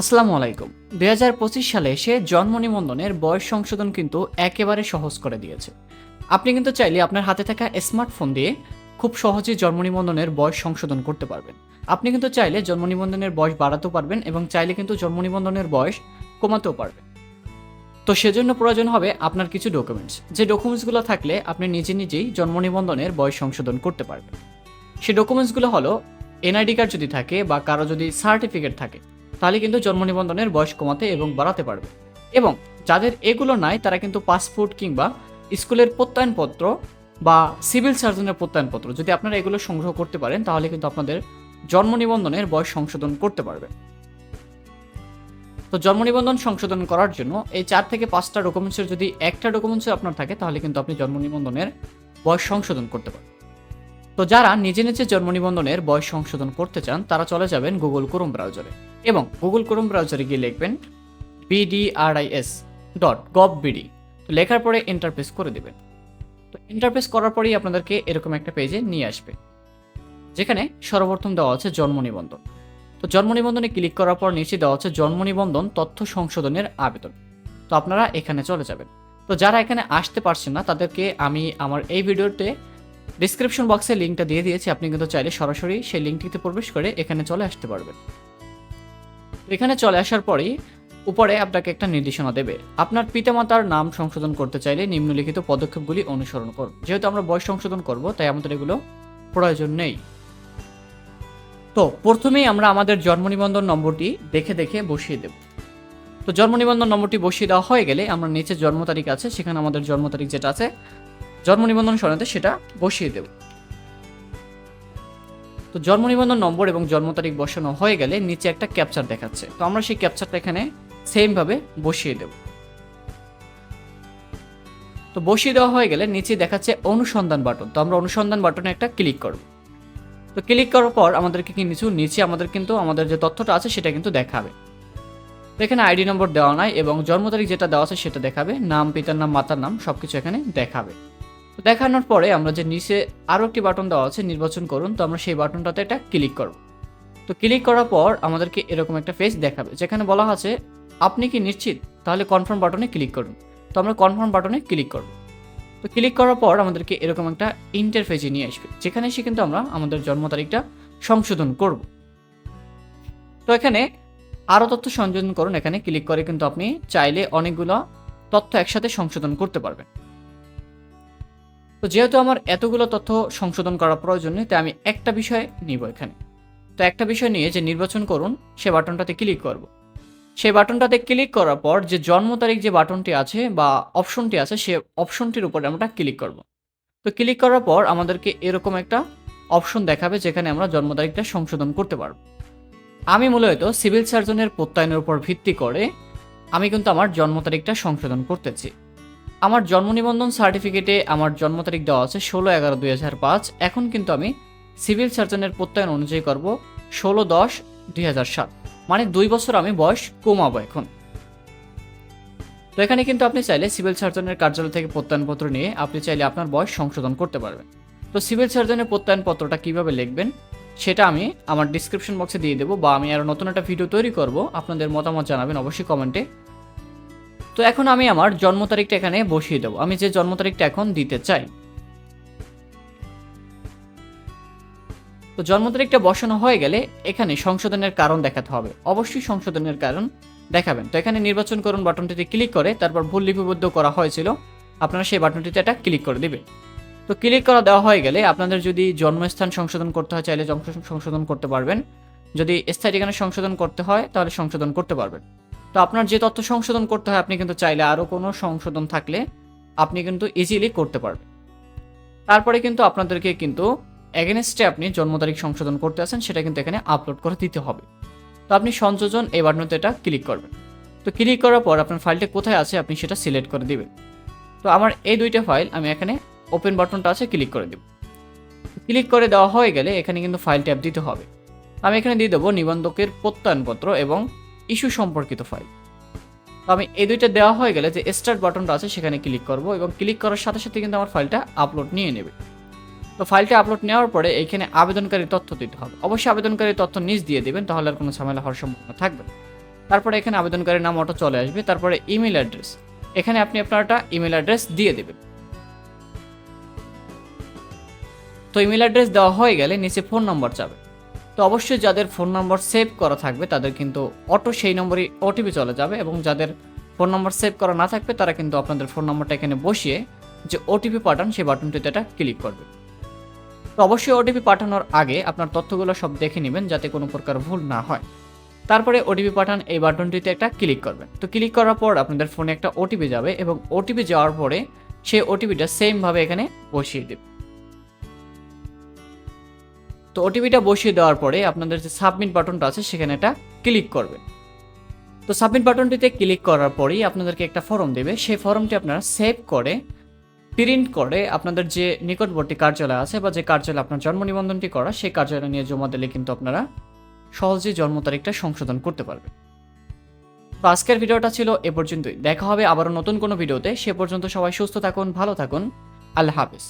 আসসালামু আলাইকুম। দুই হাজার পঁচিশ সালে এসে জন্ম নিবন্ধনের বয়স সংশোধন কিন্তু একেবারে সহজ করে দিয়েছে। আপনি কিন্তু চাইলে আপনার হাতে থাকা স্মার্টফোন দিয়ে খুব সহজে জন্ম নিবন্ধনের বয়স সংশোধন করতে পারবেন। আপনি কিন্তু চাইলে জন্ম নিবন্ধনের বয়স বাড়াতেও পারবেন এবং চাইলে কিন্তু জন্ম নিবন্ধনের বয়স কমাতেও পারবেন। তো সেজন্য প্রয়োজন হবে আপনার কিছু ডকুমেন্টস যে ডকুমেন্টসগুলো থাকলে আপনি নিজে নিজেই জন্ম নিবন্ধনের বয়স সংশোধন করতে পারবেন। সে ডকুমেন্টসগুলো হলো এনআইডি কার্ড যদি থাকে বা কারও যদি সার্টিফিকেট থাকে তাহলে কিন্তু জন্ম নিবন্ধনের বয়স কমাতে এবং বাড়াতে পারবে। এবং যাদের এগুলো নাই, তারা কিন্তু পাসপোর্ট কিংবা স্কুলের প্রত্যয়নপত্র বা সিভিল সার্জনের প্রত্যয়নপত্র, যদি আপনারা এগুলো সংগ্রহ করতে পারেন, তাহলে কিন্তু আপনাদের জন্ম নিবন্ধনের বয়স সংশোধন করতে পারবে। তো জন্ম নিবন্ধন সংশোধন করার জন্য এই চার থেকে পাঁচটা ডকুমেন্টসের যদি একটা ডকুমেন্টস আপনার থাকে, তাহলে কিন্তু আপনি জন্ম নিবন্ধনের বয়স সংশোধন করতে পারবেন। তো যারা নিজে নিজে জন্ম নিবন্ধনের বয়স সংশোধন করতে চান, তারা চলে যাবেন গুগল ক্রোম ব্রাউজারে এবং গুগল ক্রোম ব্রাউজারে গিয়ে লিখবেন বিডিআরআইএস ডট গভ বিডি তো লেখার পরে ইন্টারপ্রেস করে দেবেন। তো ইন্টারপ্রেস করার পরেই আপনাদেরকে এরকম একটা পেজে নিয়ে আসবে। যেখানে সর্বপ্রথম দেওয়া আছে জন্ম নিবন্ধন। তো জন্ম নিবন্ধনে ক্লিক করার পর নিচে দেওয়া আছে জন্ম নিবন্ধন তথ্য সংশোধনের আবেদন। তো আপনারা এখানে চলে যাবেন। তো যারা এখানে আসতে পারছেন না, তাদেরকে আমি আমার এই ভিডিওতে ডিসক্রিপশন বক্সে লিঙ্কটা দিয়ে দিয়েছি, আপনি কিন্তু চাইলে সরাসরি সেই লিঙ্কটিতে প্রবেশ করে এখানে চলে আসতে পারবেন। এখানে চলে আসার পরেই উপরে আপনাকে একটা নির্দেশনা দেবে। আপনার পিতামাতার নাম সংশোধন করতে চাইলে নিম্নলিখিত পদক্ষেপগুলি অনুসরণ করুন। যেহেতু আমরা বয়স সংশোধন করব, তাই আমাদের এগুলো প্রয়োজন নেই। তো প্রথমেই আমরা আমাদের জন্ম নিবন্ধন নম্বরটি দেখে দেখে বসিয়ে দেব। তো জন্ম নিবন্ধন নম্বরটি বসিয়ে দেওয়া হয়ে গেলে আমরা নিচে জন্ম তারিখ আছে, সেখানে আমাদের জন্ম তারিখ যেটা আছে জন্ম নিবন্ধন সনদে সেটা বসিয়ে দেব। তো জন্ম নিবন্ধন নম্বর এবং জন্ম তারিখ বসানো হয়ে গেলে নিচে একটা ক্যাপচার দেখাচ্ছে। তো আমরা সেই ক্যাপচারটা এখানে সেমভাবে বসিয়ে দেব। তো বসিয়ে দেওয়া হয়ে গেলে নিচে দেখাচ্ছে অনুসন্ধান বাটন। তো আমরা অনুসন্ধান বাটনে একটা ক্লিক করব। তো ক্লিক করার পর আমাদেরকে কি নিচু, নিচে আমাদের কিন্তু, আমাদের যে তথ্যটা আছে সেটা কিন্তু দেখাবে। এখানে আইডি নম্বর দেওয়া নাই এবং জন্ম তারিখ যেটা দেওয়া আছে সেটা দেখাবে। নাম, পিতার নাম, মাতার নাম সবকিছু এখানে দেখাবে। তো দেখানোর পরে আমরা যে নিচে আরও একটি বাটন দেওয়া আছে, নির্বাচন করুন। তো আমরা সেই বাটনটাতে একটা ক্লিক করব। তো ক্লিক করার পর আমাদেরকে এরকম একটা পেজ দেখাবে, যেখানে বলা আছে, আপনি কি নিশ্চিত? তাহলে কনফার্ম বাটনে ক্লিক করুন। তো আমরা কনফার্ম বাটনে ক্লিক করব। তো ক্লিক করার পর আমাদেরকে এরকম একটা ইন্টারফেসে নিয়ে আসবে, যেখানে এসে কিন্তু আমরা আমাদের জন্ম তারিখটা সংশোধন করব। তো এখানে আরও তথ্য সংযোজন করুন। এখানে ক্লিক করে কিন্তু আপনি চাইলে অনেকগুলো তথ্য একসাথে সংশোধন করতে পারবেন। তো যেহেতু আমার এতগুলো তথ্য সংশোধন করা প্রয়োজন নেই, তাই আমি একটা বিষয় নিব এখানে। তো একটা বিষয় নিয়ে যে নির্বাচন করুন, সে বাটনটাতে ক্লিক করব। সেই বাটনটাতে ক্লিক করার পর যে জন্ম তারিখ যে বাটনটি আছে বা অপশনটি আছে, সে অপশনটির উপরে আমরা ক্লিক করব। তো ক্লিক করার পর আমাদেরকে এরকম একটা অপশন দেখাবে যেখানে আমরা জন্ম তারিখটা সংশোধন করতে পারব। আমি মূলত সিভিল সার্জনের প্রত্যয়নের উপর ভিত্তি করে আমি কিন্তু আমার জন্ম তারিখটা সংশোধন করতেছি। আমার জন্ম নিবন্ধন সার্টিফিকেটে আমার জন্ম তারিখ দেওয়া আছে ষোলো এগারো দুই হাজার পাঁচ। এখন কিন্তু আমি সিভিল সার্জনের প্রত্যয়ন অনুযায়ী করব ষোলো দশ দুই হাজার সাত। মানে দুই বছর আমি বয়স কমাবো এখন। তো এখানে কিন্তু আপনি চাইলে সিভিল সার্জনের কার্যালয় থেকে প্রত্যয়নপত্র নিয়ে আপনি চাইলে আপনার বয়স সংশোধন করতে পারবেন। তো সিভিল সার্জনের প্রত্যয়নপত্রটা কীভাবে লিখবেন সেটা আমি আমার ডিসক্রিপশন বক্সে দিয়ে দেবো বা আমি আরও নতুন একটা ভিডিও তৈরি করব। আপনাদের মতামত জানাবেন অবশ্যই কমেন্টে তো এখন আমি আমার জন্ম তারিখটা এখানে বসিয়ে দেবো। আমি যে জন্ম তারিখটা এখন দিতে চাই। তো জন্ম তারিখটা বসানো হয়ে গেলে এখানে সংশোধনের কারণ দেখাতে হবে। অবশ্যই সংশোধনের কারণ দেখাবেন। তো এখানে নির্বাচন করুন বাটনটিতে ক্লিক করে তারপর ভুল লিপিবদ্ধ করা হয়েছিল, আপনারা সেই বাটনটিতে এটা ক্লিক করে দিবেন। তো ক্লিক করা দেওয়া হয়ে গেলে আপনাদের যদি জন্মস্থান সংশোধন করতে হয়, চাইলে সংশোধন করতে পারবেন। যদি স্থায়ী ঠিকানা সংশোধন করতে হয়, তাহলে সংশোধন করতে পারবেন। তো আপনার যে তথ্য সংশোধন করতে হয়, আপনি কিন্তু চাইলে আরও কোনো সংশোধন থাকলে আপনি কিন্তু ইজিলি করতে পারবেন। তারপরে কিন্তু আপনাদেরকে কিন্তু এগেনস্টে আপনি জন্ম তারিখ সংশোধন করতে আসেন সেটা কিন্তু এখানে আপলোড করে দিতে হবে। তো আপনি সংযোজন এই বাটনতে এটা ক্লিক করবেন। তো ক্লিক করার পর আপনার ফাইলটা কোথায় আছে, আপনি সেটা সিলেক্ট করে দিবেন। তো আমার এই দুইটা ফাইল আমি এখানে ওপেন বাটনটা আছে ক্লিক করে দেব। ক্লিক করে দেওয়া হয়ে গেলে এখানে কিন্তু ফাইল ট্যাব দিতে হবে। আমি এখানে দিয়ে দেবো নিবন্ধকের প্রত্যয়নপত্র এবং ইস্যু সম্পর্কিত ফাইল। তো আমি এই দুইটা দেওয়া হয়ে গেলে যে স্টার্ট বাটনটা আছে সেখানে ক্লিক করব এবং ক্লিক করার সাথে সাথে কিন্তু আমার ফাইলটা আপলোড নিয়ে নেবে। তো ফাইলটা আপলোড নেওয়ার পরে এখানে আবেদনকারী তথ্য দিতে হবে। অবশ্যই আবেদনকারী তথ্য নিজ দিয়ে দেবেন, তাহলে আর কোনো ঝামেলা হওয়ার সম্ভাবনা থাকবে না। তারপরে এখানে আবেদনকারীর নাম অটো চলে আসবে, তারপরে ইমেল অ্যাড্রেস। এখানে আপনি আপনার একটা ইমেল অ্যাড্রেস দিয়ে দেবেন। তো ইমেল অ্যাড্রেস দেওয়া হয়ে গেলে নিচে ফোন নম্বর যাবে তো অবশ্যই যাদের ফোন নম্বর সেভ করা থাকবে, তাদের কিন্তু অটো সেই নম্বরই ওটিপি চলে যাবে এবং যাদের ফোন নম্বর সেভ করা না থাকবে, তারা কিন্তু আপনাদের ফোন নম্বরটা এখানে বসিয়ে যে ওটিপি পাঠান, সেই বাটনটিতে এটা ক্লিক করবে। তো অবশ্যই ওটিপি পাঠানোর আগে আপনার তথ্যগুলো সব দেখে নেবেন যাতে কোনো প্রকার ভুল না হয়। তারপরে ওটিপি পাঠান, এই বাটনটিতে একটা ক্লিক করবেন। তো ক্লিক করার পর আপনাদের ফোনে একটা ওটিপি যাবে এবং ওটিপি যাওয়ার পরে সেই ওটিপিটা সেমভাবে এখানে বসিয়ে দেবে। তো ওটিপিটা বসিয়ে দেওয়ার পরে আপনাদের যে সাবমিট বাটনটা আছে, সেখানে এটা ক্লিক করবে তো সাবমিট বাটনটিতে ক্লিক করার পরেই আপনাদেরকে একটা ফর্ম দেবে। সেই ফর্মটি আপনারা সেভ করে প্রিন্ট করে আপনাদের যে নিকটবর্তী কার্যালয় আছে বা যে কার্যালয়ে আপনার জন্ম নিবন্ধনটি করা, সেই কার্যালয় নিয়ে জমা দিলে কিন্তু আপনারা সহজে জন্ম তারিখটা সংশোধন করতে পারবেন। তো আজকের ভিডিওটা ছিল এ পর্যন্তই। দেখা হবে আবারও নতুন কোনো ভিডিওতে। সে পর্যন্ত সবাই সুস্থ থাকুন, ভালো থাকুন। আল্লাহ হাফিজ।